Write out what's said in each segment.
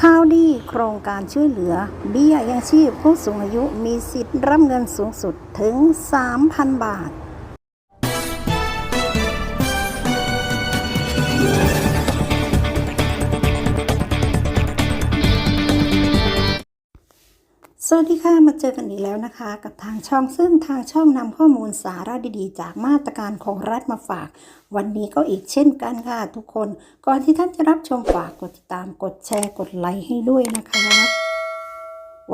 ข้าวดีโครงการช่วยเหลือ เบี้ยยังชีพผู้สูงอายุมีสิทธิ์รับเงินสูงสุดถึง 3,000 บาท สวัสดีค่ะ มาเจอกันอีกแล้วนะคะ กับทางช่องซึ่งทางช่องนำข้อมูลสาระดีๆ จากมาตรการของรัฐมาฝาก วันนี้ก็อีกเช่นกันค่ะ ทุกคนก่อนที่ท่านจะรับชมฝากกดติดตามกดแชร์กดไลค์ให้ด้วยนะคะ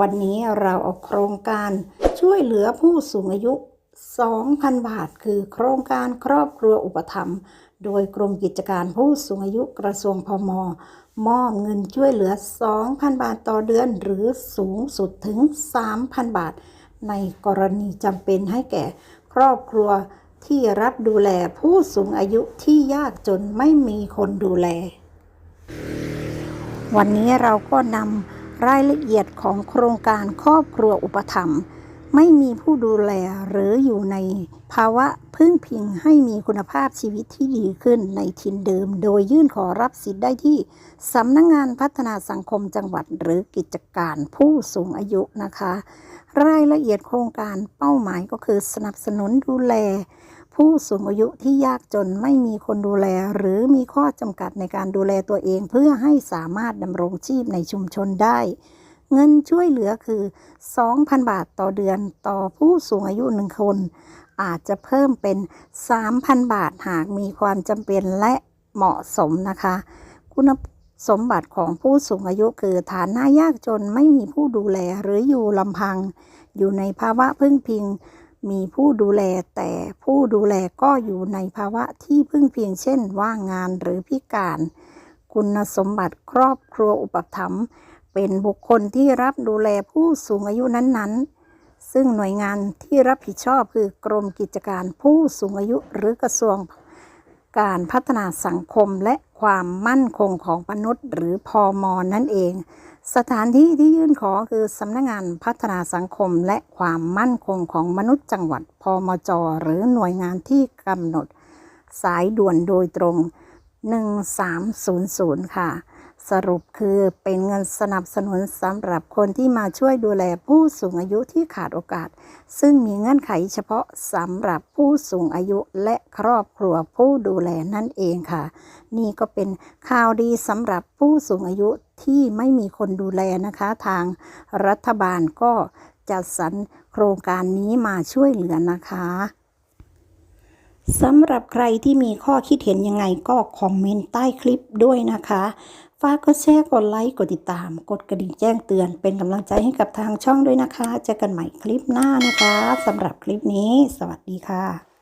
วันนี้เราเอาโครงการช่วยเหลือผู้สูงอายุ 2,000 บาท คือโครงการครอบครัวอุปถัมภ์ โดยกรมกิจการผู้สูงอายุกระทรวงพมมอบเงินช่วยเหลือ 2,000 บาทต่อเดือนหรือสูงสุดถึง 3,000 บาท ในกรณีจำเป็นให้แก่ครอบครัวที่รับดูแลผู้สูงอายุที่ยากจนไม่มีคนดูแล วันนี้เราก็นำรายละเอียดของโครงการครอบครัวอุปถัมภ์ ไม่มีผู้ดูแลหรืออยู่ในภาวะพึ่งพิงให้มีคุณภาพชีวิตที่ดีขึ้นในถิ่นเดิม โดยยื่นขอรับสิทธิ์ได้ที่สำนักงงานพัฒนาสังคมจังหวัดหรือกิจการผู้สูงอายุนะคะ รายละเอียดโครงการเป้าหมายก็คือสนับสนุนดูแล ผู้สูงอายุที่ยากจนไม่มีคนดูแล หรือมีข้อจำกัดในการดูแลตัวเองเพื่อให้สามารถดำรงชีพในชุมชนได้ เงินช่วยเหลือคือ 2,000 บาทต่อเดือนต่อผู้สูงอายุหนึ่งคน อาจจะเพิ่มเป็น 3,000 บาทหากมีความจำเป็นและเหมาะสมนะคะ คุณสมบัติของผู้สูงอายุคือฐานะยากจนไม่มีผู้ดูแลหรืออยู่ลำพัง อยู่ในภาวะพึ่งพิง มีผู้ดูแลแต่ผู้ดูแลก็อยู่ในภาวะที่พึ่งพิงเช่น ว่างงานหรือพิการ คุณสมบัติครอบครัวอุปถัมภ์ เป็นบุคคลที่รับดูแลผู้สูงอายุนั้นๆ ซึ่งหน่วยงานที่รับผิดชอบคือกรมกิจการผู้สูงอายุหรือกระทรวงการพัฒนาสังคมและความมั่นคงของมนุษย์ หรือพอมอนั่นเอง สถานที่ที่ยื่นขอคือสำนักงงานพัฒนาสังคมและความมั่นคงของมนุษย์จังหวัดพมจ หรือหน่วยงานที่กำหนด สายด่วนโดยตรง 1300 ค่ะ สรุปคือเป็นเงินสนับสนุนสำหรับคนที่มาช่วยดูแลผู้สูงอายุที่ขาดโอกาส ซึ่งมีเงื่อนไขเฉพาะสำหรับผู้สูงอายุและครอบครัวผู้ดูแลนั่นเองค่ะ นี่ก็เป็นข่าวดีสำหรับผู้สูงอายุที่ไม่มีคนดูแลนะคะ ทางรัฐบาลก็จัดสรรโครงการนี้มาช่วยเหลือนะคะสำหรับใครที่มีข้อคิดเห็นยังไงก็คอมเมนต์ใต้คลิปด้วยนะคะ ฝากกดแชร์กดไลค์กดติดตาม กดกระดิ่งแจ้งเตือน เป็นกำลังใจให้กับทางช่องด้วยนะคะ เจอกันใหม่คลิปหน้านะคะสำหรับคลิปนี้ สวัสดีค่ะ